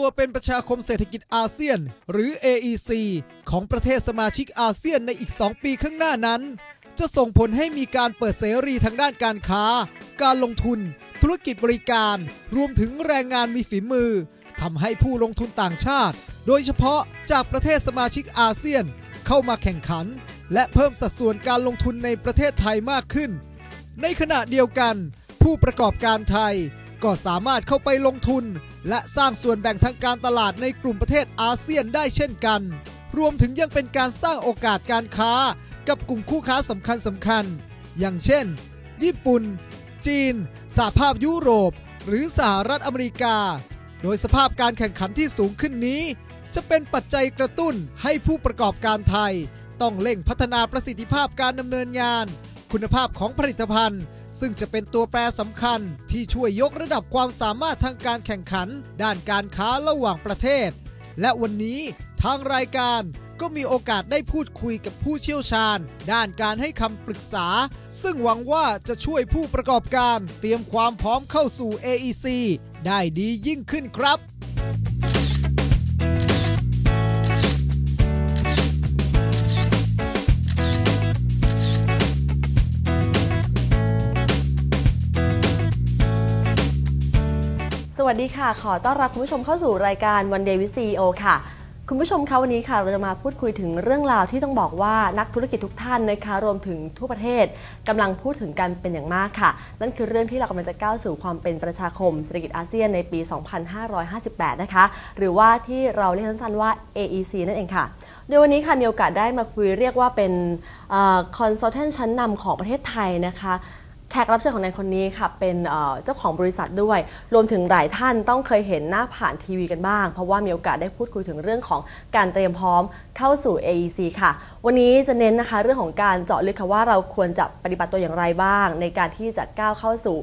ตัวเป็นประชาคมเศรษฐกิจอาเซียน หรือ AEC ของประเทศสมาชิกอาเซียนในอีก 2 ปีข้างหน้านั้น จะส่งผลให้มีการเปิดเสรีทางด้านการค้า การลงทุน ธุรกิจบริการ รวมถึงแรงงานมีฝีมือทำให้ผู้ลงทุนต่างชาติ โดยเฉพาะจากประเทศสมาชิกอาเซียนเข้ามาแข่งขัน และเพิ่มสัดส่วนการลงทุนในประเทศไทยมากขึ้น ในขณะเดียวกัน ผู้ประกอบการไทย ก็สามารถเข้าไปลงทุน และสร้างส่วนแบ่งทางการตลาดในกลุ่มประเทศอาเซียนได้เช่นกัน รวมถึงยังเป็นการสร้างโอกาสการค้า กับกลุ่มคู่ค้าสำคัญสำคัญๆอย่างเช่น ญี่ปุ่น จีน สหภาพยุโรป หรือสหรัฐอเมริกา โดยสภาพการแข่งขันที่สูงขึ้นนี้ จะเป็นปัจจัยกระตุ้นให้ผู้ประกอบการไทย ต้องเร่งพัฒนาประสิทธิภาพการดำเนินงาน คุณภาพของผลิตภัณฑ์ ซึ่งจะเป็นตัวแปรสำคัญที่ช่วยยกระดับความสามารถทางการแข่งขัน ด้านการค้าระหว่างประเทศ และวันนี้ทางรายการก็มีโอกาสได้พูดคุยกับผู้เชี่ยวชาญ ด้านการให้คำปรึกษา ซึ่งหวังว่าจะช่วยผู้ประกอบการ เตรียมความพร้อมเข้าสู่ AEC ได้ดียิ่งขึ้นครับ สวัสดีค่ะ ขอต้อนรับคุณผู้ชมเข้าสู่รายการ One Day with CEO ค่ะ คุณผู้ชมคะวันนี้ค่ะ เราจะมาพูดคุยถึงเรื่องราวที่ต้องบอกว่านักธุรกิจทุกท่านนะคะรวมถึงทั่วประเทศกำลังพูดถึงกันเป็นอย่างมากค่ะ นั่นคือเรื่องที่เรากำลังจะก้าวสู่ความเป็นประชาคมเศรษฐกิจอาเซียนในปี 2558 นะคะ หรือว่าที่เราเรียกสั้นๆว่า AEC นั่นเองค่ะโดยวันนี้ค่ะมีโอกาสได้มาคุยเรียกว่าเป็นคอนซัลแทนชั้นนำของประเทศไทยนะคะ แขกรับเชิญของนายคนนี้ค่ะเป็นเจ้าของบริษัทด้วย รวมถึงหลายท่านต้องเคยเห็นหน้าผ่านทีวีกันบ้าง เพราะว่ามีโอกาสได้พูดคุยถึงเรื่องของการเตรียมพร้อมเข้าสู่ AEC ค่ะ วันนี้จะเน้นนะคะเรื่องของการเจาะลึกค่ะว่าเราควรจะปฏิบัติตัวอย่างไรบ้าง ในการที่จะก้าวเข้าสู่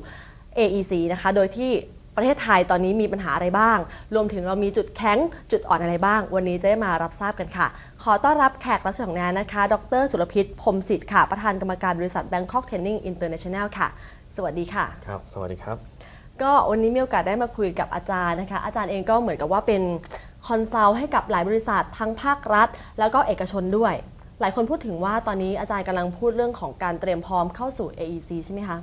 AEC นะคะ โดยที่ ประเทศไทยตอนนี้มีปัญหาอะไรบ้าง รวมถึงเรามีจุดแข็งจุดอ่อนอะไรบ้าง วันนี้จะได้มารับทราบกันค่ะ ขอต้อนรับแขกรับเชิญของงานนะคะ ดร สุรพิษพรหมสิทธิ์ค่ะ ประธานกรรมการบริษัท Bangkok Training International ค่ะ สวัสดีค่ะ ครับ สวัสดีครับ ก็วันนี้มีโอกาสได้มาคุยกับอาจารย์นะคะ อาจารย์เองก็เหมือนกับว่าเป็นคอนซัลท์ให้กับหลายบริษัททั้งภาครัฐ แล้วก็เอกชนด้วย หลายคนพูดถึงว่าตอนนี้อาจารย์กำลังพูดเรื่องของการเตรียมพร้อมเข้าสู่ AEC ใช่ไหมคะ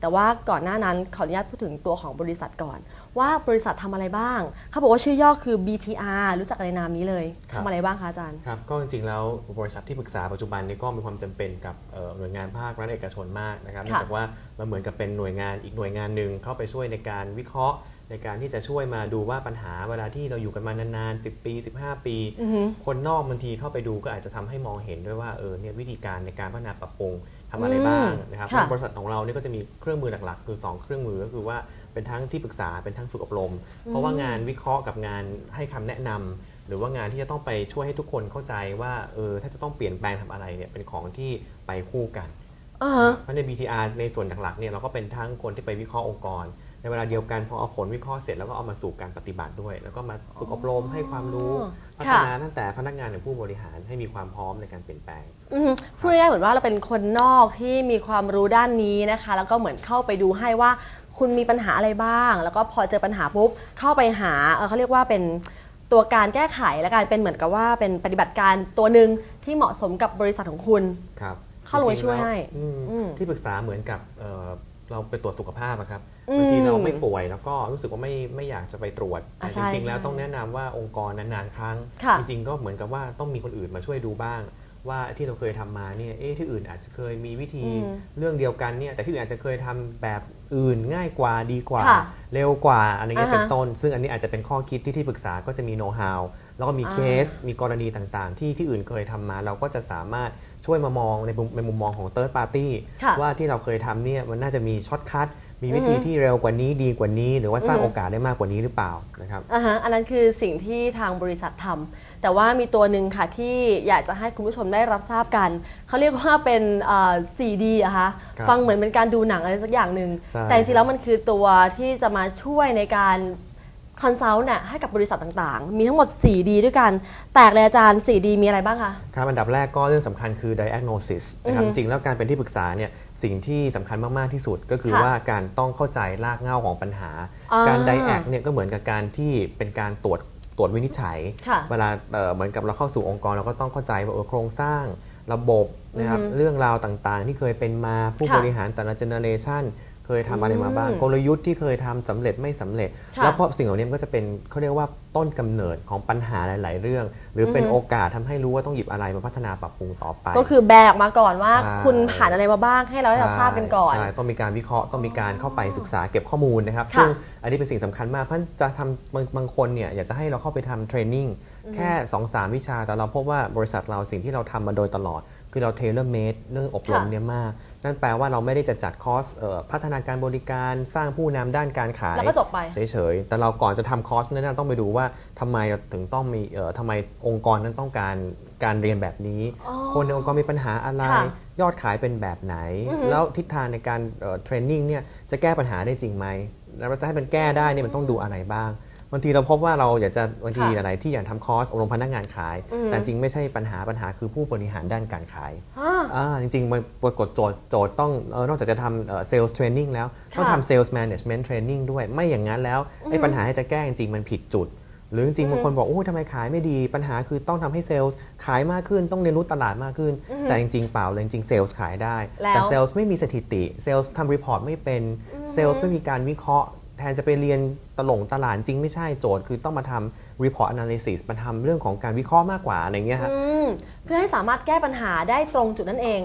แต่ว่าก่อนหน้านั้นขออนุญาตพูดถึงตัวของบริษัทก่อน ว่าบริษัททำอะไรบ้าง เขาบอกว่าชื่อย่อคือ BTR รู้จักในนามนี้เลยครัทำบอะไรบ้างคะอาจารย์ครับก็จริงๆแล้วบริษัทที่ปรึกษาปัจจุบันนี้ก็มีความจำเป็นกับเอ่อหน่วยงานภาครัฐเอกชนมากนะครับเนื่องจากว่ามันเหมือนกับเป็นหน่วยงานอีกหน่วยงานหนึ่งเข้าไปช่วยในการวิเคราะห์ในการที่จะช่วยมาดูว่าปัญหาเวลาที่เราอยู่กันมานานๆ 10 ปี 15 ปีอือฮึคนนอกบางทีเข้าไปดูก็อาจจะทำให้มองเห็นด้วยว่าเออเนี่ยวิธีการในการพัฒนาปรับปรุง ทำอะไรบ้างนะครับค่ะบริษัทของเราเนี่ยก็จะมีเครื่องมือหลักๆ คือ 2 เครื่องมือก็คือว่าเป็นทั้งที่ปรึกษาเป็นทั้งฝึกอบรม เพราะว่างานวิเคราะห์กับงานให้คำแนะนำหรือว่างานที่จะต้องไปช่วยให้ทุกคนเข้าใจว่าเออถ้าจะต้องเปลี่ยนแปลงทำอะไรเนี่ยเป็นของที่ไปคู่กันอ่าฮะเพราะใน BTR ในส่วนหลักๆเนี่ยเราก็เป็นทั้งคนที่ไปวิเคราะห์องค์กร ในเวลาเดียวกันพอเอาผลวิเคราะห์เสร็จแล้วก็เอามาสู่การปฏิบัติด้วย แล้วก็มาฝึกอบรมให้ความรู้พัฒค่ะนาตั้งแต่พนักงานถึงผู้บริหารให้มีความพร้อมในการเปลี่ยนแปลงอือฮึพูดง่ายๆเหมือนว่าเราเป็นคนนอกที่มีความรู้ด้านนี้นะคะ แล้วก็เหมือนเข้าไปดูให้ว่าคุณมีปัญหาอะไรบ้าง แล้วก็พอเจอปัญหาปุ๊บเข้าไปหาเอ่อเขาเรียกว่าเป็นตัวการแก้ไขและการเป็นเหมือนกับว่าเป็นปฏิบัติการตัวหนึ่งที่เหมาะสมกับบริษัทของคุณครับเข้าลงไปจริๆช่วยให้แล้อืมอืมที่ปรึกษาเหมือนกับ เอ่อเราไปตรวจสุขภาพอะครับอืมบางทีเราไม่ป่วยแล้วก็รู้สึกว่าไม่ไม่อยากจะไปตรวจอะแต่ใช่จริง ๆ แล้วใช่ต้องแนะนำว่าองค์กรนานๆครั้งค่ะจริง ๆ ก็เหมือนกับว่าต้องมีคนอื่นมาช่วยดูบ้าง ว่าที่เราเคยทำมาเนี่ยเอ๊ะที่อื่นอาจจะเคยมีวิธีอืมเรื่องเดียวกันเนี่ยแต่ที่อื่นอาจจะเคยทำแบบอื่นง่ายกว่าดีกว่าค่ะเร็วกว่าอะไรเงี้ยอ่าฮะเป็นต้น ซึ่งอันนี้อาจจะเป็นข้อคิดที่ที่ปรึกษาก็จะมีโน้ตฮาวแล้วก็มีอ่าเคสมีกรณีต่างๆ ที่ที่อื่นเคยทำมาเราก็จะสามารถ ช่วยมามองในมุมในมุมมองของ third party ค่ะว่าที่เราเคยทำเนี่ยมันน่าจะมีช็อตคัทมีวิธีอือฮึที่เร็วกว่านี้ดีกว่านี้ หรือว่าสร้างอือฮึโอกาสได้มากกว่านี้หรือเปล่านะครับอ่าฮะอันนั้นคือสิ่งที่ทางบริษัททำแต่ว่ามีตัวหนึ่งค่ะที่อยากจะให้คุณผู้ชมได้รับทราบกัน เขาเรียกว่าเป็นเอ่อ 4D อะคะครับฟังเหมือนเป็นการดูหนังอะไรสักอย่างหนึ่งใช่แต่จริงๆแล้วมันคือตัวที่จะมาช่วยในการ คอนซัลท์เนี่ยให้กับบริษัทต่างๆ มีทั้งหมด 4D ด้วยกัน แตกเลยอาจารย์ 4D มีอะไรบ้างคะ ครับ อันดับแรกก็เรื่องสำคัญคือ diagnosis นะครับอืจอฮึริงๆแล้วการเป็นที่ปรึกษาเนี่ยสิ่งที่สำคัญมาก ๆ ที่สุดก็คือค่ะว่าการต้องเข้าใจรากเหง้าของปัญหา อ่าการ diagnose เนี่ยก็เหมือนกับการที่เป็นการตรวจตรวจวินิจฉัย ค่ะเวลาเอ่อเหมือนกับเราเข้าสู่องค์กรเราก็ต้องเข้าใจว่าเออโครงสร้างระบบนะครับอือฮึเรื่องราวต่างๆ ที่เคยเป็นมาผู้ค่ะ บริหารแต่ละเจเนอเรชัน เคยทำอะไรมาบ้างอืมกลยุทธ์ที่เคยทำสำเร็จไม่สำเร็จค่ะแล้วเพราะสิ่งเหล่านี้มันก็จะเป็นเขาเรียกว่าต้นกำเนิดของปัญหาหลาย ๆ เรื่อง หรือเป็นอือฮึโอกาสทำให้รู้ว่าต้องหยิบอะไรมาพัฒนาปรับปรุงต่อไป ก็คือแบกออกมาก่อนว่าใช่คุณผ่านอะไรมาบ้างให้เราได้รับทราบกันก่อนใช่ต้องมีการวิเคราะห์ต้องมีการเข้าไปศึกษาเก็บข้อมูลนะครับค่ะซึ่งอันนี้เป็นสิ่งสำคัญมากเพราะจะทำบางบางคนเนี่ยอยากจะให้เราเข้าไปทำเทรนนิ่งแค่2-3วิชาแต่เราพบว่าบริษัทเราสิ่งที่เราทำมาโดยตลอด คือเราเทเลเมดเรื่องอบรมค่ะเนี่ยมาก นั่นแปลว่าเราไม่ได้จะจัดคอร์สเอ่อพัฒนาการบริการสร้างผู้นำด้านการขายแล้วก็จบไปเฉยๆแต่เราก่อนจะทำคอร์สนั้นเราต้องไปดูว่าทำไมเราถึงต้องมีเอ่อทำไมองค์กรนั้นต้องการการเรียนแบบนี้อ๋อคนในองค์กรมีปัญหาอะไรค่ะยอดขายเป็นแบบไหนอือฮึแล้วทิศทางในการเทรนนิ่งเนี่ยจะแก้ปัญหาได้จริงไหมแล้วเราจะให้มันแก้ได้เนี่ยมันต้องดูอะไรบ้าง บางทีเราพบว่าเราอยากจะบางทีค่ะหลายๆที่อยากทำคอร์สอบรมพนักงานขายอืมแต่จริงไม่ใช่ปัญหาปัญหาคือผู้บริหารด้านการขายอ่าอ่าจริงๆมันปรากฏโจทย์โจทย์ต้องเออนอกจากจะทำเซลล์เทรนนิ่งแล้วต้องค่ะทำเซลล์แมネจเมนต์เทรนนิ่งด้วยไม่อย่างนั้นแล้วไอ้ปัญหาที่จะแก้จริงๆมันผิดจุด หรือจริงๆบางคนบอกโอ้ยทำไมขายไม่ดีปัญหาคือต้องทำให้เซลล์ขายมากขึ้นต้องเรียนรู้ตลาดมากขึ้น แต่จริงๆเปล่าเลยจริงๆเซลล์ขายได้แล้วแต่เซลล์ไม่มีสถิติเซลล์ทำรีพอร์ตไม่เป็นเซลล์ไม่มีการวิเคราะห์ แทนจะไปเรียนตลงตลาดจริงไม่ใช่โจทย์ คือต้องมาทำ report analysis มาทำเรื่องของการวิเคราะห์มากกว่าอะไรเงี้ยฮะ อืมเพื่อให้สามารถแก้ปัญหาได้ตรงจุดนั่นเอง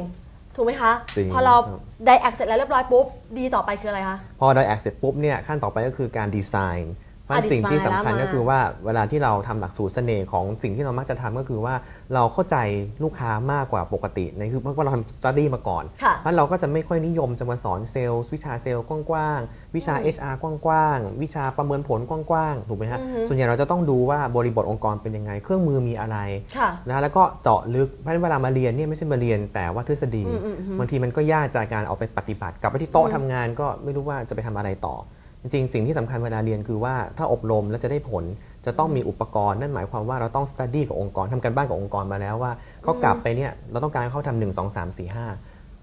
ถูกไหมคะ จริงพอเราครับ ได้แอคเสร็จแล้วเรียบร้อยปุ๊บ ดีต่อไปคืออะไรคะ พอได้แอคเสร็จปุ๊บเนี่ยขั้นต่อไปก็คือการดีไซน์ เพราะฉะนั้นอะสิ่งที่สำคัญดีไซน์แล้วก็คือว่าเวลาที่เราทำหลักสูตรเสน่ห์ของสิ่งที่เรามักจะทำก็คือว่าเราเข้าใจลูกค้ามากกว่าปกติในคือเพราะว่าเราทำ study มาก่อนค่ะเพราะเราก็จะไม่ค่อยนิยมจะมาสอนเซลล์วิชาเซลล์กว้างๆวิชา HR กว้างๆวิชาประเมินผลกว้างๆถูกไหมฮะอือฮึส่วนใหญ่เราจะต้องดูว่าบริบทองค์กรเป็นยังไง เครื่องมือมีอะไรค่ะนะแล้วก็เจาะลึกเพราะฉะนั้นเวลามาเรียนเนี่ยไม่ใช่มาเรียนแต่ว่าทฤษฎีอืมอืมอืมบางทีมันก็ยากจากการเอาไปปฏิบัติกลับไปที่โต๊ะทำงานก็ไม่รู้ว่าจะไปทำอะไรต่อ จริงๆ สิ่งที่สำคัญเวลาเรียนคือว่าถ้าอบรมแล้วจะได้ผลจะต้องมีอุปกรณ์นั่นหมายความว่าเราต้อง study กับองค์กรทำการบ้านกับองค์กรมาแล้วว่าเขากลับไปเนี่ยเราต้องการให้เขาทำหนึ่งสองสามสี่ห้า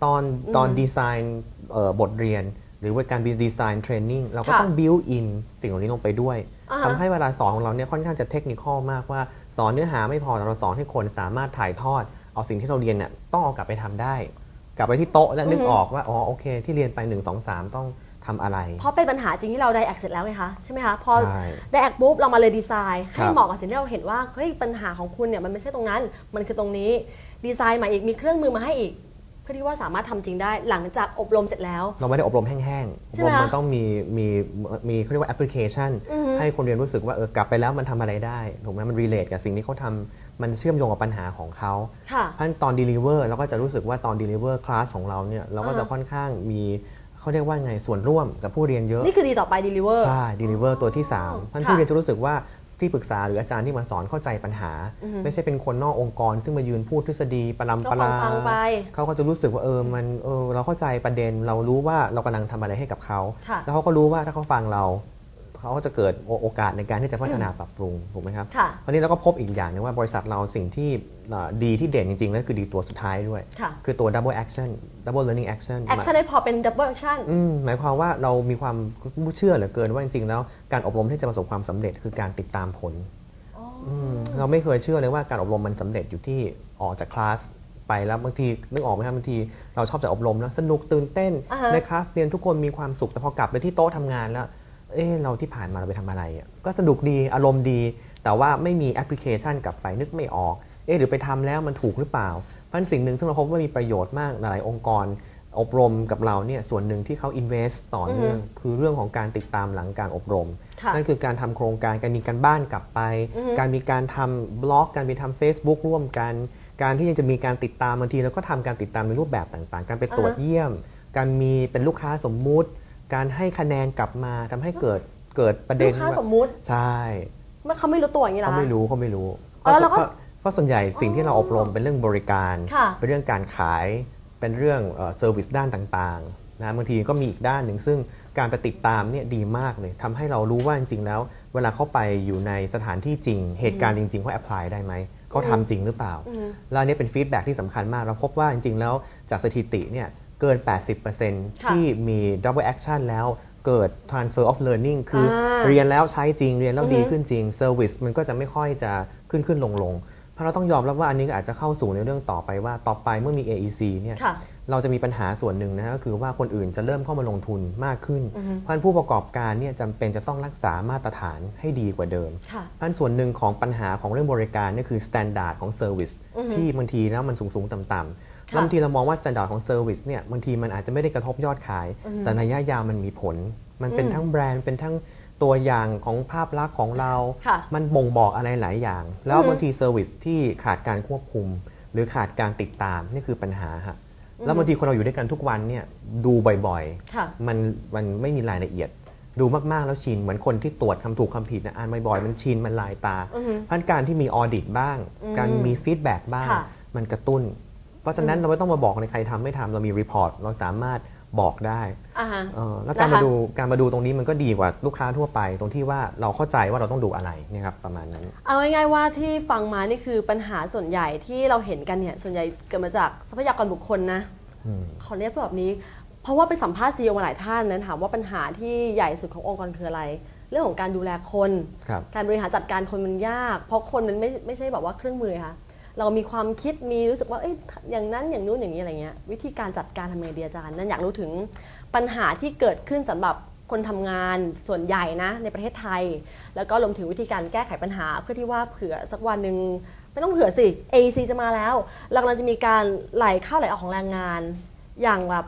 ตอนตอนดีไซน์เอ่อบทเรียน หรือว่าการดีไซน์เทรนนิ่งเราก็ค่ะต้อง build in สิ่งเหล่านี้ลงไปด้วยอ่าฮะทำให้เวลาสอนของเราเนี่ยค่อนข้างจะเทคนิคอลมากว่าสอนเนื้อหาไม่พอแต่เราสอนให้คนสามารถถ่ายทอด เอาสิ่งที่เราเรียนเนี่ยต้องเอากลับไปทำได้ กลับไปที่โต๊ะและนึกอือฮึออกว่าอ๋อโอเค ที่เรียนไป 1 2 3 ต้อง ทำอะไร เพราะเป็นปัญหาจริงที่เราได้แอคเสร็จแล้วไงคะใช่ไหมคะพอใช่ได้แอคปุ๊บเรามาเลยดีไซน์คให้รับเหมาะกับสิ่งที่เราเห็นว่าเฮ้ยปัญหาของคุณเนี่ยมันไม่ใช่ตรงนั้น มันคือตรงนี้ดีไซน์ใหม่อีกมีเครื่องมือมาให้อีก เพื่อที่ว่าสามารถทำจริงได้หลังจากอบรมเสร็จแล้ว เราไม่ได้อบรมแห้งๆใช่อบไหมรมคะมันต้องมีมีมีเขาเรียกว่าแอปพลิเคชันอือฮึให้คนเรียนรู้สึกว่าเออกลับไปแล้วมันทำอะไรได้ถูกไหมมันรีเลทกับสิ่งที่เขาทำมันเชื่อมโยงกับปัญหาของเขาค่ะเพราะฉะนั้นตอน deliver เราก็จะรู้สึกว่าตอน deliver คลาสของเราเนี่ยเราก็จะอ่าค่อนข้างมี เขาเรียกว่าไงส่วนร่วมกับผู้เรียนเยอะ นี่คือดีต่อไป deliver ใช่ deliver ตัวที่ 3 ท่านค่ะผู้เรียนจะรู้สึกว่าที่ปรึกษาหรืออาจารย์ที่มาสอนเข้าใจปัญหาอือฮึไม่ใช่เป็นคนนอกองค์กร ซึ่งมายืนพูดทฤษฎีปรำปก็ราฟังๆไปเขาก็จะรู้สึกว่าเออมันเออเราเข้าใจประเด็นเรารู้ว่าเรากำลังทำอะไรให้กับเขาค่ะแล้วเขาก็รู้ว่าถ้าเขาฟังเรา เขาก็จะเกิดโอโอกาสในการที่จะพัฒนาปรับปรุงถูกไหมครับค่ะคราวนี้เราก็พบอีกอย่างหนึงว่าบริษัทเราสิ่งที่เอ่อดีที่เด่นจริงๆนั่นคือดีตัวสุดท้ายด้วยค่ะคือตัว double action double learning action แอคชั่นได้พอเป็น double action อืมหมายความว่าเรามีความเชื่อเหลือเกินว่าจริงๆแล้วการอบรมที่จะประสบความสำเร็จคือการติดตามผลมเราไม่เคยเชื่อเลยว่าการอบรมมันสำเร็จอยู่ที่ออกจากคลาสไปแล้วบางทีนึกออกไหมครับบางทีเราชอบจะอบรมแล้วสนุกตื่นเต้นอ่าฮะในคลาสเรียนทุกคนมีความสุขแต่พอกลับไปที่โต๊ะทำงานแล้ว เอ๊ะเราที่ผ่านมาเราไปทำอะไรอะก็สนุกดีอารมณ์ดี แต่ว่าไม่มีแอปพลิเคชันกลับไปนึกไม่ออก เอ๊ะหรือไปทำแล้วมันถูกหรือเปล่าเพราะฉะนั้นสิ่งหนึ่งซึ่งเราพบว่ามีประโยชน์มากหลายองค์กร อบรมกับเราเนี่ยส่วนหนึ่งที่เขา invest ต่อเนื่อง คือเรื่องของการติดตามหลังการอบรมค่ะนั่นคือการทำโครงการการมีการบ้านกลับไปอือฮึการมีการทำบล็อก การมีทำ Facebook ร่วมกัน การที่ยังจะมีการติดตามบางทีเราก็ทำการติดตามในรูปแบบต่างๆ การไปตรวจอ่าฮะเยี่ยม การมีเป็นลูกค้าสมมุติ การให้คะแนนกลับมาทำให้เกิดเกิดประเด็ลูนกค้าว่าสมมุติ ใช่มันเขาไม่รู้ตัวอย่างนี้เหรอเขาคะไม่รู้เขาไม่รู้อ๋อแล้วเราก็เพราะส่วนใหญ่สิ่งที่เราอบรมเป็นเรื่องบริการค่ะเป็นเรื่องการขาย เป็นเรื่องเซอร์วิสด้านต่างๆนะบางทีก็มีอีกด้านหนึ่งซึ่งการไปติดตามเนี่ยดีมากเลยทำให้เรารู้ว่าจริงๆแล้ว เวลาเข้าไปอยู่ในสถานที่จริง เหตุการณ์จริงๆเขาแอพพลายได้ไหมเขาทำจริงหรือเปล่าอืมแล้วอันนี้เป็นฟีดแบ็กที่สำคัญมากเราพบว่าจริงๆแล้วจากสถิติเนี่ย เกิน 80%ที่มี double action แล้วเกิด transfer of learning คืออาเรียนแล้วใช้จริงเรียนแล้วอือฮึดีขึ้นจริง service มันก็จะไม่ค่อยจะขึ้นขึ้นลงลงเพราะเราต้องยอมรับว่าอันนี้ก็อาจจะเข้าสู่ในเรื่องต่อไปว่าต่อไปเมื่อมี AEC เนี่ยค่ะเราจะมีปัญหาส่วนหนึ่งนะก็คือว่าคนอื่นจะเริ่มเข้ามาลงทุนมากขึ้นอือฮึเพราะฉะนั้นผู้ประกอบการเนี่ยจำเป็นจะต้องรักษามาตรฐานให้ดีกว่าเดิมค่ะอันส่วนหนึ่งของปัญหาของเรื่องบริการนี่คือ standard ของ service อือฮึที่บางทีแล้วมันสูงสูงๆต่ำๆค่ะแล้ว บางทีเรามองว่า standard ของ service เนี่ยบางทีมันอาจจะไม่ได้กระทบยอดขายอือฮึแต่ระยะยาวมันมีผล มันเป็นอืมทั้งแบรนด์เป็นทั้งตัวอย่างของภาพลักษณ์ของเราค่ะมันบ่งบอกอะไรหลายอย่าง แล้วอือฮึบางที service ที่ขาดการควบคุม หรือขาดการติดตามนี่คือปัญหาฮะแล้วบางทีคนเราอยู่ด้วยกันทุกวันเนี่ยดูบ่อยๆค่ะมันมันไม่มีรายละเอียด ดูมากๆแล้วชินเหมือนคนที่ตรวจคำถูกคำผิดนะอ่านบ่อยๆมันชินมันลายตาอือฮึเพราะฉะนั้นการที่มีออดิตบ้างอืมการมีฟีดแบ็กบ้างค่ะมันกระตุ้น เพราะฉะนั้นเราไม่ต้องมาบอกในใครทำไม่ทำเรามีรีพอร์ตเราสามารถบอกได้อ่าฮะเออแล้วการนะคะมาดูการมาดูตรงนี้มันก็ดีกว่าลูกค้าทั่วไป ตรงที่ว่าเราเข้าใจว่าเราต้องดูอะไรเนะครับประมาณนั้น เอาง่ายๆว่าที่ฟังมานี่คือปัญหาส่วนใหญ่ที่เราเห็นกันเนี่ยส่วนใหญ่เกิดมาจากทรัพยากรบุคคลนะอืมขอเรียกแบบนี้ เพราะว่าไปสัมภาษณ์ซีอมาหลายท่านนะถามว่าปัญหาที่ใหญ่สุดขององค์กรคืออะไร เรื่องของการดูแลคนครับการบริหารจัดการคนมันยาก เพราะคนมันไม่ไม่ใช่แบบว่าเครื่องมือค่ะ เรามีความคิดมีรู้สึกว่าเอ้ยอย่างนั้นอย่างนู้นอย่างนี้อะไรเงี้ยวิธีการจัดการทำไงดีอาจารย์นั่นอยากรู้ถึงปัญหาที่เกิดขึ้นสำหรับคนทำงานส่วนใหญ่นะในประเทศไทย แล้วก็รวมถึงวิธีการแก้ไขปัญหา เพื่อที่ว่าเผื่อสักวันหนึ่งไม่ต้องเผื่อสิ AEC จะมาแล้วเรากำลังจะมีการไหลเข้าไหลออกของแรงงาน อย่างแบบ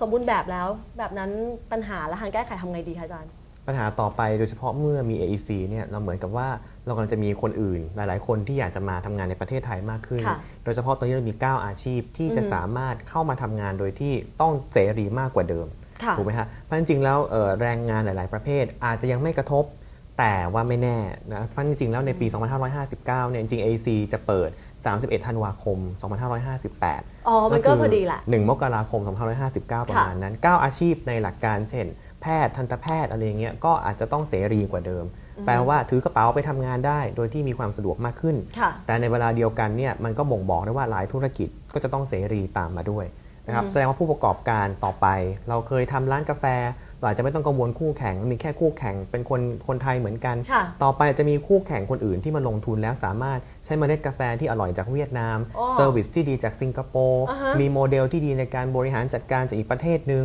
สมบูรณ์แบบแล้ว แบบนั้นปัญหาและทางแก้ไขทำไงดีคะอาจารย์ ปัญหาต่อไปโดยเฉพาะเมื่อมี AEC เนี่ยเราเหมือนกับว่าเรากำลังจะมีคนอื่น หลาย ๆ คนที่อยากจะมาทำงานในประเทศไทยมากขึ้น ค่ะโดยเฉพาะตอนนี้เรามี 9 อาชีพที่จะอืม สามารถเข้ามาทำงานโดยที่ต้องเสรีมากกว่าเดิม ค่ะ ถูกไหมฮะเพราะจริงๆแล้วเอ่อแรงงานหลาย ๆ ประเภทอาจจะยังไม่กระทบ แต่ว่าไม่แน่นะเพราะจริงๆแล้วในปี 2559 เนี่ยจริงๆ AEC จะเปิด 31 ธันวาคม 2558 อ๋อ มันก็พอดีแหละ 1 มกราคม 2559 ประมาณนั้น 9 อาชีพในหลักการเช่น แพทย์ทันตแพทย์อะไรอย่างเงี้ยก็อาจจะต้องเสรีกว่าเดิม แปลว่าถือกระเป๋าไปทำงานได้ โดยที่มีความสะดวกมากขึ้นค่ะแต่ในเวลาเดียวกันเนี่ยมันก็บ่งบอกได้ว่าหลายธุรกิจก็จะต้องเสรีตามมาด้วยนะครับแสดงว่าผู้ประกอบการต่อไป เราเคยทำร้านกาแฟ เราอาจจะไม่ต้องกังวลคู่แข่งมีแค่คู่แข่งเป็นคนคนไทยเหมือนกันค่ะต่อไปจะมีคู่แข่งคนอื่นที่มาลงทุนแล้วสามารถใช้เมล็ดกาแฟที่อร่อยจากเวียดนามอ๋อเซอร์วิสที่ดีจากสิงคโปร์อ่าฮะมีโมเดลที่ดีในการบริหารจัดการจากอีกประเทศหนึ่ง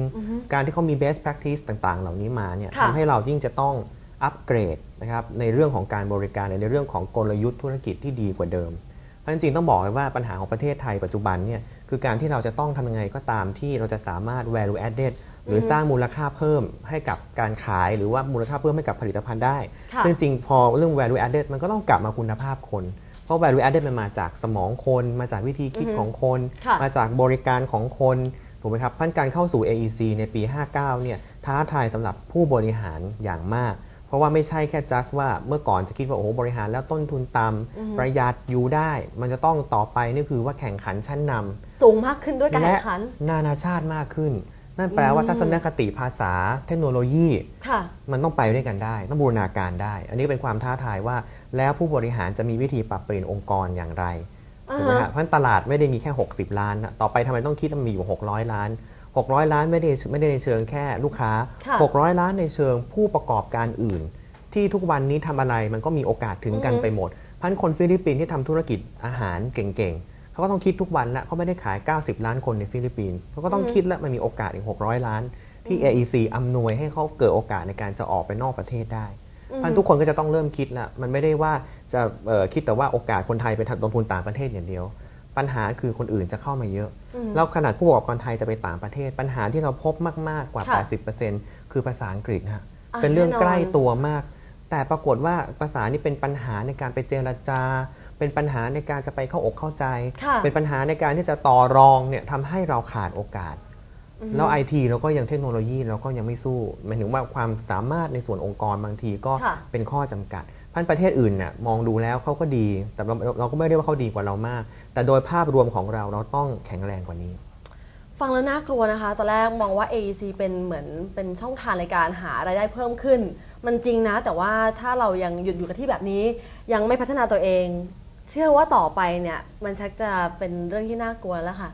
การที่เขามี best practice ต่าง ๆ เหล่านี้มาเนี่ยค่ะทำให้เรายิ่งจะต้องอัปเกรดนะครับในเรื่องของการบริการในเรื่องของกลยุทธ์ธุรกิจที่ดีกว่าเดิมเพราะจริงๆต้องบอกเลยว่าปัญหาของประเทศไทยปัจจุบันเนี่ยคือการที่เราจะต้องทำยังไงก็ตามที่เราจะสามารถ value added หรือสร้างมูลค่าเพิ่มให้กับการขาย หรือว่ามูลค่าเพิ่มให้กับผลิตภัณฑ์ได้ค่ะซึ่งจริงพอเรื่อง value added มันก็ต้องกลับมาคุณภาพคน เพราะ value added มันมาจากสมองคน มาจากวิธีคิดของคนค่ะมาจากบริการของคนถูกไหมครับพันการเข้าสู่ AEC ในปี 59 เนี่ยท้าทายสำหรับผู้บริหารอย่างมาก เพราะว่าไม่ใช่แค่ just ว่าเมื่อก่อนจะคิดว่าโอ้โหบริหารแล้วต้นทุนต่ำประหยัดอยู่ได้ มันจะต้องต่อไปนี่คือว่าแข่งขันชั้นนำสูงมากขึ้นด้วยการและแข่งขัน นานาชาติมากขึ้น นั่นแปลว่าทัศนคติภาษาเทคโนโลยีค่ะมันต้องไปด้วยกันได้ ต้องบูรณาการได้ อันนี้เป็นความท้าทายว่า แล้วผู้บริหารจะมีวิธีปรับเปลี่ยนองค์กรอย่างไรอ่าฮะถูกไหมฮะเพราะฉะนั้นตลาดไม่ได้มีแค่ 60 ล้านนะต่อไปทำไมต้องคิดว่ามีอยู่ 600 ล้าน 600 ล้านไม่ได้ไม่ได้ในเชิงแค่ลูกค้าค่ะ600 ล้านในเชิงผู้ประกอบการอื่น ที่ทุกวันนี้ทำอะไรมันก็มีโอกาสถึงกันอือฮึไปหมดพันคนฟิลิปปินส์ที่ทำธุรกิจอาหารเก่งๆ เขาก็ต้องคิดทุกวันละเขาไม่ได้ขาย 90 ล้านคนในฟิลิปปินส์เขาก็ต้องคิดแล้วมันมีโอกาสอีก 600 ล้าน ที่ AEC อำนวยให้เขาเกิดโอกาสในการจะออกไปนอกประเทศได้พันทุกคนก็จะต้องเริ่มคิดละมันไม่ได้ว่าจะเอ่อคิดแต่ว่าโอกาสคนไทยไปทำลงทุนต่างประเทศอย่างเดียว ปัญหาคือคนอื่นจะเข้ามาเยอะ แล้วขนาดผู้ประกอบการไทยจะไปต่างประเทศ ปัญหาที่เราพบมาก ๆ กว่าค่ะ80%คือภาษาอังกฤษฮะอ่าเป็นเรื่องแน่นอนใกล้ตัวมาก แต่ปรากฏว่าภาษานี่เป็นปัญหาในการไปเจรจา เป็นปัญหาในการจะไปเข้าอกเข้าใจค่ะเป็นปัญหาในการที่จะต่อรองเนี่ยทำให้เราขาดโอกาส แล้วไอทีเราก็ยังเทคโนโลยีเราก็ยังไม่สู้หมายถึงว่าความสามารถในส่วนองค์กรบางทีก็ค่ะเป็นข้อจำกัดพันประเทศอื่นน่ะมองดูแล้วเขาก็ดี แต่เราเราก็ไม่ได้ว่าเขาดีกว่าเรามาก แต่โดยภาพรวมของเราเราต้องแข็งแรงกว่านี้ ฟังแล้วน่ากลัวนะคะตอนแรกมองว่า AEC เป็นเหมือนเป็นช่องทางในการหารายได้เพิ่มขึ้น มันจริงนะ แต่ว่าถ้าเรายังหยุดอยู่กับที่แบบนี้ ยังไม่พัฒนาตัวเอง เชื่อว่าต่อไปเนี่ยมันชักจะเป็นเรื่องที่น่ากลัวแล้วค่ะ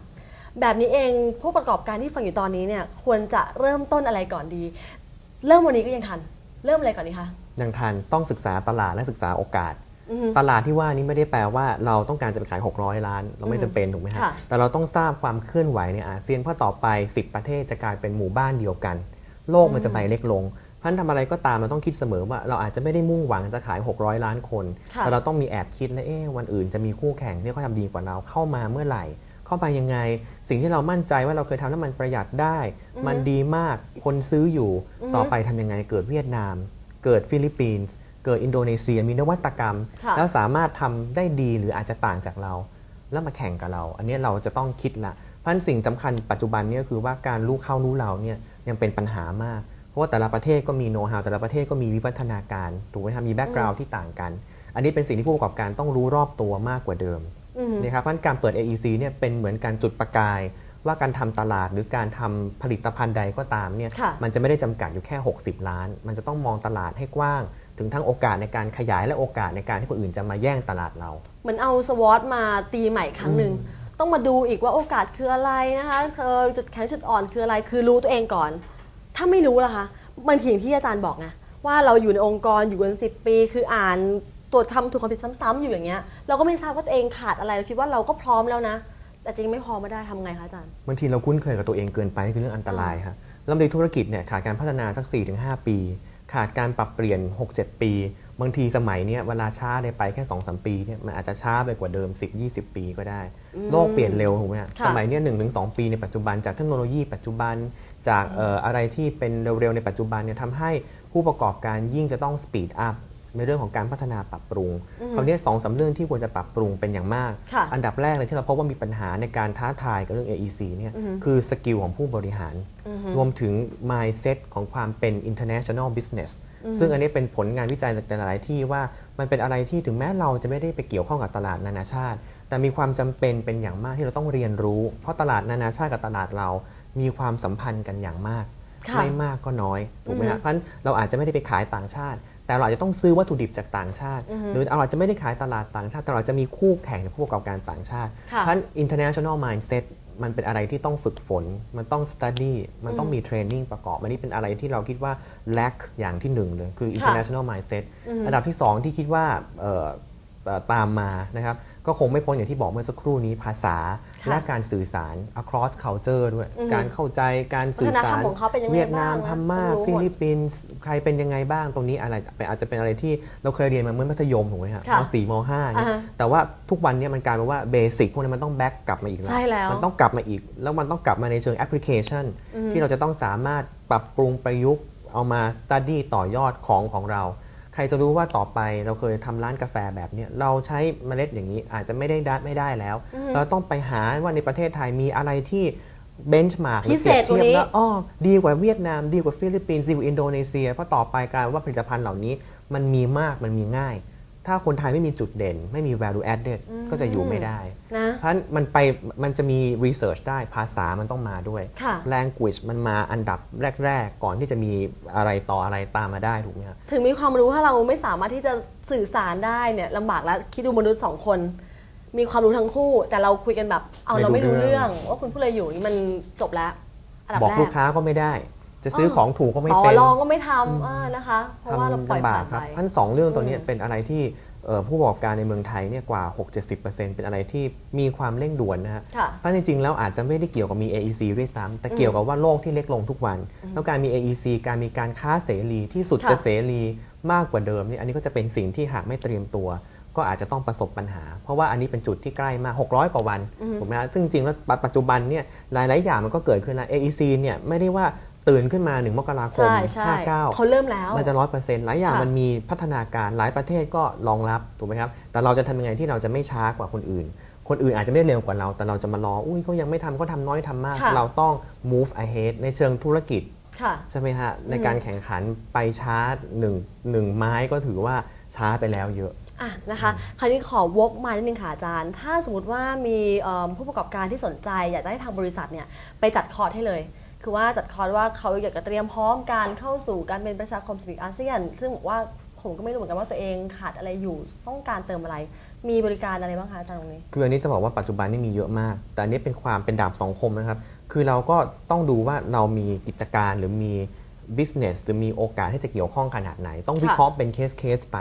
แบบนี้เองผู้ประกอบการที่ฟังอยู่ตอนนี้เนี่ยควรจะเริ่มต้นอะไรก่อนดี เริ่มวันนี้ก็ยังทัน เริ่มอะไรก่อนดีคะยังทันต้องศึกษาตลาดและศึกษาโอกาสอือฮึตลาดที่ว่านี้ไม่ได้แปลว่าเราต้องการจะไปขาย 600 ล้าน เราไม่จำเป็นถูกไหมฮะค่ะแต่เราต้องทราบความเคลื่อนไหวในอาเซียนเพราะต่อไป 10 ประเทศจะกลายเป็นหมู่บ้านเดียวกัน โลกมันจะใบเล็กลง เพราะฉะนั้นทำอะไรก็ตามเราต้องคิดเสมอว่าเราอาจจะไม่ได้มุ่งหวังจะขาย 600 ล้านคนค่ะแต่เราต้องมีแอบคิดแล้วเอ๊ะวันอื่นจะมีคู่แข่งที่เขาทำดีกว่าเราเข้ามาเมื่อไหร่ เข้าไปยังไง สิ่งที่เรามั่นใจว่าเราเคยทำแล้วมันประหยัดได้ มันดีมากคนซื้ออยู่ ต่อไปทำยังไงเกิดเวียดนาม เกิดฟิลิปปินส์เกิดอินโดนีเซียมีนวัตกรรมค่ะแล้วสามารถทำได้ดีหรืออาจจะต่างจากเรา แล้วมาแข่งกับเรา อันนี้เราจะต้องคิดละเพราะฉะนั้นสิ่งสำคัญปัจจุบันเนี้คือว่าการรู้เข้ารู้เราเนี่ยยังเป็นปัญหามากเพ ราะว่าแต่ละประเทศก็มีโน้ตฮาวแต่ละประเทศก็มีวิวัฒนาการถูกไหมครับมีแบ็กกราวด์ที่ต่างกัน อันนี้เป็นสิ่งที่ผู้ประกอบการต้องรู้รอบตัวมากกว่าเดิมอือฮึนะครับเพราะฉะนั้นการเปิด AEC เนี่ยเป็นเหมือนการจุดประกาย ว่าการทำตลาดหรือการทำผลิตภัณฑ์ใดก็ตามเนี่ยค่ะมันจะไม่ได้จำกัดอยู่แค่ 60 ล้าน มันจะต้องมองตลาดให้กว้าง ถึงทั้งโอกาสในการขยายและโอกาสในการที่คนอื่นจะมาแย่งตลาดเรา เหมือนเอาสวอตมาตีใหม่ครั้งหนึ่งต้องมาดูอีกว่าโอกาสคืออะไรนะคะเออจุดแข็งจุดอ่อนคืออะไรคือรู้ตัวเองก่อน ถ้าไม่รู้ล่ะคะมันถึงที่อาจารย์บอกไงว่าเราอยู่ในองค์กรอยู่กันสิปี คืออ่านตรวจคำถูกความผิดซ้ำๆอยู่อย่างเงี้ย เราก็ไม่ทราบว่าตัวเองขาดอะไรเราคิดว่าเราก็พร้อมแล้วนะ แต่จริงไม่พร้อมไม่ได้ทำไงคะอาจารย์บางทีเราคุ้นเคยกับตัวเองเกินไปนี่คือเรื่องอันตรายครับแล้วในธุรกิจเนี่ยขาดการพัฒนาสัก 4-5 ปี ขาดการปรับเปลี่ยน 6-7 ปี บางทีสมัยเนี้ยเวลาช้าได้ไปแค่ 2-3 ปีเนี่ยมันอาจจะช้าไปกว่าเดิม 10-20 ปีก็ได้ โลกเปลี่ยนเร็วถูกไหมฮะค่ะสมัยเนี้ย1-2ปีในปัจจุบันจากเทคโนโลยีปัจจุบัน จากเอ่ออะไรที่เป็นเร็วๆในปัจจุบันเนี่ยทำให้ผู้ประกอบการยิ่งจะต้องสปีดอัพในเรื่องของการพัฒนาปรับปรุงคราวเนี้ยสองสามเรื่องที่ควรจะปรับปรุงเป็นอย่างมากค่ะอันดับแรกเลยที่เราพบว่ามีปัญหาในการท้าทายกับเรื่อง AEC เนี่ยคือสกิลของผู้บริหาร รวมถึง mindset ของความเป็น international business ซึ่งอันนี้เป็นผลงานวิจัยจากหลายๆที่ว่ามันเป็นอะไรที่ถึงแม้เราจะไม่ได้ไปเกี่ยวข้องกับตลาดนานาชาติ แต่มีความจำเป็นเป็นอย่างมากที่เราต้องเรียนรู้ เพราะตลาดนานาชาติกับตลาดเรา มีความสัมพันธ์กันอย่างมาก ค่ะไม่มากก็น้อยถูกไหมฮะเพราะฉะนั้นเราอาจจะไม่ได้ไปขายต่างชาติ แต่เราอาจจะต้องซื้อวัตถุดิบจากต่างชาติหรือเราอาจจะไม่ได้ขายตลาดต่างชาติ แต่เราอาจจะมีคู่แข่งในผู้ประกอบการต่างชาติค่ะเพราะฉะนั้น international mindset มันเป็นอะไรที่ต้องฝึกฝน มันต้อง study มันต้องมี training ประกอบ อันนี้เป็นอะไรที่เราคิดว่า lack อย่างที่หนึ่งเลยคือ international mindset อันดับที่สองที่คิดว่าเอ่อเอ่อตามมานะครับ ก็คงไม่พ้นอย่างที่บอกเมื่อสักครู่นี้ภาษาค่ะและการสื่อสาร across culture ด้วย การเข้าใจการสื่อวัฒนธรสารมของเขาเป็นยังไงเวียดนามบ้างพม่าต้องรู้หมดฟิลิปปินส์ใครเป็นยังไงบ้างตรงนี้อะไรอาจจะเป็นอะไรที่เราเคยเรียนมาเมื่อมัธยมถูกไหมครับค่ะมสี่มห้าเนี่ยอ่าฮะแต่ว่าทุกวันเนี้มันกลายเป็นว่าเบสิกพวกนี้มันต้องแบ็กกลับมาอีกแล้วใช่แล้วมันต้องกลับมาอีก แล้วมันต้องกลับมาในเชิงแอปพลิเคชัน ที่เราจะต้องสามารถปรับปรุงประยุกต์เอามาสตัดดี้ต่อยอดของของเรา ใครจะรู้ว่าต่อไปเราเคยทำร้านกาแฟแบบเนี้ยเราใช้เมล็ดอย่างนี้อาจจะไม่ได้ดัดไม่ได้แล้ว เราต้องไปหาว่าในประเทศไทยมีอะไรที่เบนช์มาร์กหรือเปรียบเทียบพิเศษกว่านี้แล้วอ้อดีกว่าเวียดนาม ดีกว่าฟิลิปปินส์ดีกว่าอินโดนีเซียเพราะต่อไปกลายเป็นว่าผลิตภัณฑ์เหล่านี้มันมีมากมันมีง่าย ถ้าคนไทยไม่มีจุดเด่น ไม่มี value added ก็จะอยู่ไม่ได้ นะเพราะฉะนั้นมันไปมันจะมี research ได้ภาษามันต้องมาด้วย ค่ะ language มันมาอันดับแรก ๆ ก่อนที่จะมีอะไรต่ออะไรตามมาได้ถูกไหมครับ ถึงมีความรู้ถ้าเราไม่สามารถที่จะสื่อสารได้เนี่ยลำบากแล้วคิดดูมนุษย์สองคน มีความรู้ทั้งคู่ แต่เราคุยกันแบบเอาไม่เราไม่รู้รู้เรื่เรื่อองงว่าคุณพูดอะไรอยู่นี่มันจบแล้วอันดับบอกแรกลูกค้าก็ไม่ได้ จะซื้อของถูกก็ไม่ต่อเป็นรองก็ไม่ทำอ่านะคะ เพราะว่าเราปล่อยลำบาผ่ากนครัไปบทั้นสองเรื่องตัวเนี้ยเป็นอะไรที่เอ่อผู้ประกอบการในเมืองไทยเนี่ยกว่า 6-70%เป็นอะไรที่มีความเร่งด่วนนะฮะค่ะเพราะจริงๆ แล้วอาจจะไม่ได้เกี่ยวกับมี AEC ด้วยซ้ำแต่เกี่ยวกับว่าโลกที่เล็กลงทุกวัน แล้วการมี AEC การมีการค้าเสรีที่สุดค่ะจะเสรีมากกว่าเดิมเนี่ยอันนี้ก็จะเป็นสิ่งที่หากไม่เตรียมตัว ก็อาจจะต้องประสบปัญหา เพราะว่าอันนี้เป็นจุดที่ใกล้มาก 600 กว่าวันถูกไหมฮะซึ่งจริงๆแล้วปัจจุบันเนี่ยหลายๆอย่างมันก็เกิดขึ้นแล้ว AEC เนี่ยไม่ได้ว่า ตื่นขึ้นมา1มกราคม ใช่ใช่59 เขาเริ่มแล้ว มันจะร้อยเปอร์เซ็นต์หลายอย่างค่ะ มันมีพัฒนาการหลายประเทศก็รองรับถูกไหมครับ แต่เราจะทำยังไงที่เราจะไม่ช้ากว่าคนอื่น คนอื่นอาจจะไม่เร็วกว่าเรา แต่เราจะมารอ อุ้ยเขายังไม่ทำเขาทำน้อยทำมาก ค่ะ เราต้อง move ahead ในเชิงธุรกิจ ค่ะ ใช่ไหมฮะ ในการแข่งขันไปช้าหนึ่งหนึ่งไม้ก็ถือว่าช้าไปแล้วเยอะ อะนะคะคราวนี้ขอวกมานิดนึงค่ะอาจารย์ ถ้าสมมติว่ามีเอิ่มผู้ประกอบการที่สนใจ อยากจะให้ทางบริษัทเนี่ยไปจัดคอร์สให้เลย คือว่าจัดคอร์สว่าเขาอยากจะเตรียมพร้อมการเข้าสู่การเป็นประชาคมสิริอาเซียน ซึ่งบอกว่าผมก็ไม่รู้เหมือนกันว่าตัวเองขาดอะไรอยู่ต้องการเติมอะไร มีบริการอะไรบ้างคะอาจารย์ตรงนี้ คืออันนี้จะบอกว่าปัจจุบันนี่มีเยอะมาก แต่อันนี้เป็นความเป็นดาบสองคมนะครับ คือเราก็ต้องดูว่าเรามีกิจการหรือมี business หรือมีโอกาสที่จะเกี่ยวข้องขนาดไหน ต้องวิเคราะห์เป็นเคสเคสไป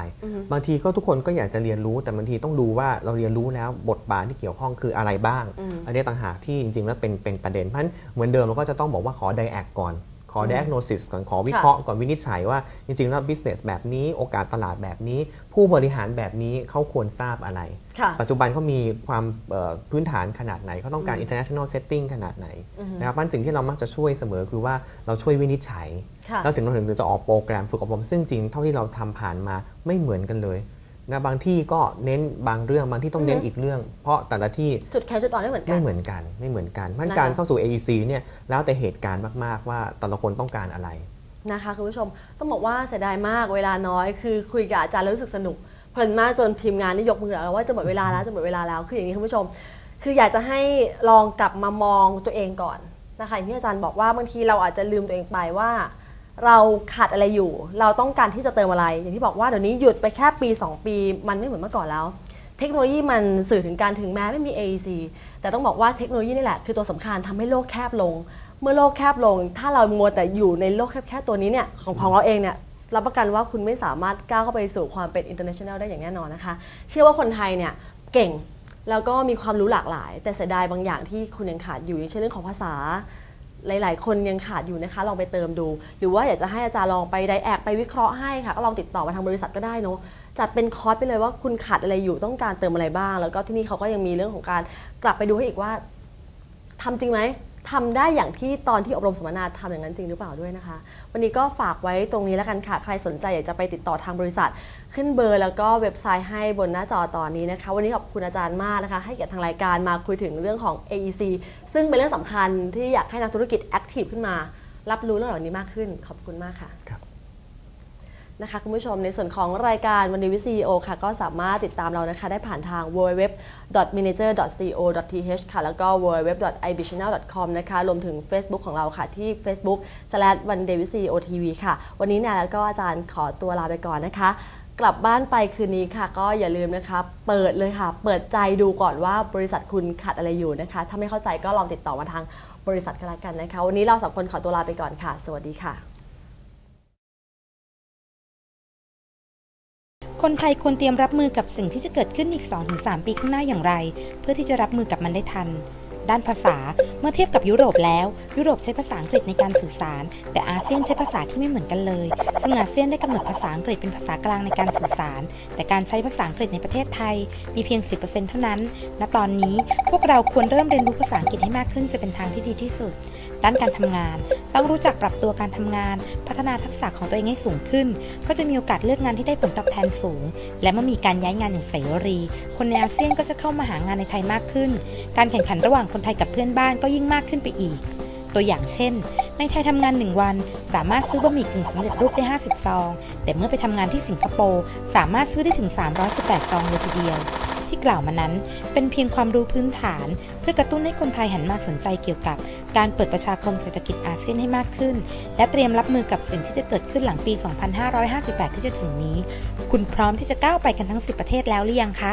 บางทีก็ทุกคนก็อยากจะเรียนรู้ แต่บางทีต้องดูว่าเราเรียนรู้แล้วบทบาทที่เกี่ยวข้องคืออะไรบ้าง อันนี้ต่างหากที่จริงๆแล้วเป็นเป็นประเด็นเพราะฉะนั้นเหมือนเดิมเราก็จะต้องบอกว่าขอ diac ก่อน ขอ diagnosis ก่อนขอวิเคราะห์ก่อนวินิจฉัยว่าจริงๆแล้ว business แบบนี้โอกาสตลาดแบบนี้ ผู้บริหารแบบนี้เขาควรทราบอะไรค่ะปัจจุบันเขามีความเอ่อพื้นฐานขนาดไหนเขาต้องการ international setting ขนาดไหนนะครับเพราะฉะนั้นสิ่งที่เรามักจะช่วยเสมอคือว่าเราช่วยวินิจฉัยค่ะแล้วถึงเราถึงจะออกโปรแกรมฝึกอบรมซึ่งจริงเท่าที่เราทำผ่านมาไม่เหมือนกันเลย นะบางที่ก็เน้นบางเรื่องบางที่ต้องเน้นอีกเรื่อง เพราะแต่ละที่จุดแข็งจุดอ่อนไม่เหมือนกัไม่นเหมือนกันไม่เหมือนกันเพราะฉะนั้นนะคะการเข้าสู่ AEC เนี่ยแล้วแต่เหตุการณ์มาก ๆ ว่าแต่ละคนต้องการอะไรนะคะคุณผู้ชมต้องบอกว่าเสียดายมากเวลาน้อยคือคุยกับอาจารย์แล้วรู้สึกสนุกเพลินมากจนทีมงานนี่ยกมือแล้วว่าจะหมดเวลาแล้วจะหมดเวลาแล้วคืออย่างนี้คุณผู้ชม คืออยากจะให้ลองกลับมามองตัวเองก่อนนะคะอย่างที่อาจารย์บอกว่าบางทีเราอาจจะลืมตัวเองไปว่า เราขาดอะไรอยู่ เราต้องการที่จะเติมอะไร อย่างที่บอกว่าเดี๋ยวนี้หยุดไปแค่ปี 2 ปี มันไม่เหมือนเมื่อก่อนแล้ว เทคโนโลยีมันสื่อถึงการถึงแม้ไม่มี AEC แต่ต้องบอกว่าเทคโนโลยีนี่แหละ คือตัวสำคัญทำให้โลกแคบลง เมื่อโลกแคบลง ถ้าเรามัวแต่อยู่ในโลกแคบๆตัวนี้เนี่ยของของเราเองเนี่ยรับประกันว่าคุณไม่สามารถก้าวเข้าไปสู่ความเป็น international ได้อย่างแน่นอนนะคะ เชื่อว่าคนไทยเนี่ยเก่งแล้วก็มีความรู้หลากหลาย แต่เสียดายบางอย่างที่คุณยังขาดอยู่อย่างเช่นเรื่องของภาษา หลาย ๆ คนยังขาดอยู่นะคะ ลองไปเติมดู หรือว่าอยากจะให้อาจารย์ลองไปไดแอกไปวิเคราะห์ให้ค่ะ ก็ลองติดต่อมาทางบริษัทก็ได้เนาะจัดเป็นคอร์สไปเลยว่าคุณขาดอะไรอยู่ต้องการเติมอะไรบ้าง แล้วก็ที่นี่เขาก็ยังมีเรื่องของการกลับไปดูให้อีกว่าทำจริงไหมทำได้อย่างที่ตอนที่อบรมสัมมนาทำอย่างนั้นจริงหรือเปล่าด้วยนะคะ วันนี้ก็ฝากไว้ตรงนี้แล้วกันค่ะ ใครสนใจอยากจะไปติดต่อทางบริษัท ขึ้นเบอร์แล้วก็เว็บไซต์ให้บนหน้าจอตอนนี้นะคะ วันนี้ขอบคุณอาจารย์มากนะคะ ให้เกียรติทางรายการมาคุยถึงเรื่องของ AEC ซึ่งเป็นเรื่องสำคัญที่อยากให้นักธุรกิจแอคทีฟขึ้นมา รับรู้เรื่องเหล่านี้มากขึ้น ขอบคุณมากค่ะครับ นะคะคุณผู้ชมในส่วนของรายการวันนี้วิซีโอค่ะ ก็สามารถติดตามเรานะคะได้ผ่านทาง www.manager.co.th ค่ะ แล้วก็ www.ibchannel.com นะคะรวมถึง Facebook ของเราค่ะที่ facebook one day with CEO TV ค่ะ วันนี้เนี่ยแล้วก็อาจารย์ขอตัวลาไปก่อนนะคะ กลับบ้านไปคืนนี้ค่ะ ก็อย่าลืมนะคะ เปิดเลยค่ะ เปิดใจดูก่อนว่าบริษัทคุณขาดอะไรอยู่นะคะ ถ้าไม่เข้าใจก็ลองติดต่อมาทางบริษัทกันละกันนะคะ วันนี้เราสองคนขอตัวลาไปก่อนค่ะ สวัสดีค่ะ คนไทยควรเตรียมรับมือกับสิ่งที่จะเกิดขึ้นอีก 2-3 ปีข้างหน้าอย่างไร เพื่อที่จะรับมือกับมันได้ทัน ด้านภาษาเมื่อเทียบกับยุโรปแล้ว ยุโรปใช้ภาษาอังกฤษในการสื่อสาร แต่อาเซียนใช้ภาษาที่ไม่เหมือนกันเลยซึ่งอาเซียนได้กำหนดภาษาอังกฤษเป็นภาษากลางในการสื่อสาร แต่การใช้ภาษาอังกฤษในประเทศไทย มีเพียง 10%เท่านั้น ณตอนนี้พวกเราควรเริ่มเรียนรู้ภาษาอังกฤษให้มากขึ้นจะเป็นทางที่ดีที่สุด ด้านการทำงาน ต้องรู้จักปรับตัวการทำงาน พัฒนาทักษะของตัวเองให้สูงขึ้น ก็จะมีโอกาสเลือกงานที่ได้ผลตอบแทนสูง และเมื่อมีการย้ายงานอย่างเสรี คนในอาเซียนก็จะเข้ามาหางานในไทยมากขึ้น การแข่งขันระหว่างคนไทยกับเพื่อนบ้านก็ยิ่งมากขึ้นไปอีก ตัวอย่างเช่น ในไทยทำงาน 1 วัน สามารถซื้อบะหมี่กึ่งสำเร็จรูปได้ 50 ซอง แต่เมื่อไปทำงานที่สิงคโปร์สามารถซื้อได้ถึง 318 ซองเลยทีเดียว ที่กล่าวมานั้น เป็นเพียงความรู้พื้นฐาน เพื่อกระตุ้นให้คนไทยหันมาสนใจเกี่ยวกับ การเปิดประชาคมเศรษฐกิจอาเซียนให้มากขึ้น และเตรียมรับมือกับสิ่งที่จะเกิดขึ้นหลังปี 2558 ที่จะถึงนี้ คุณพร้อมที่จะก้าวไปกันทั้ง 10 ประเทศแล้วหรือยังคะ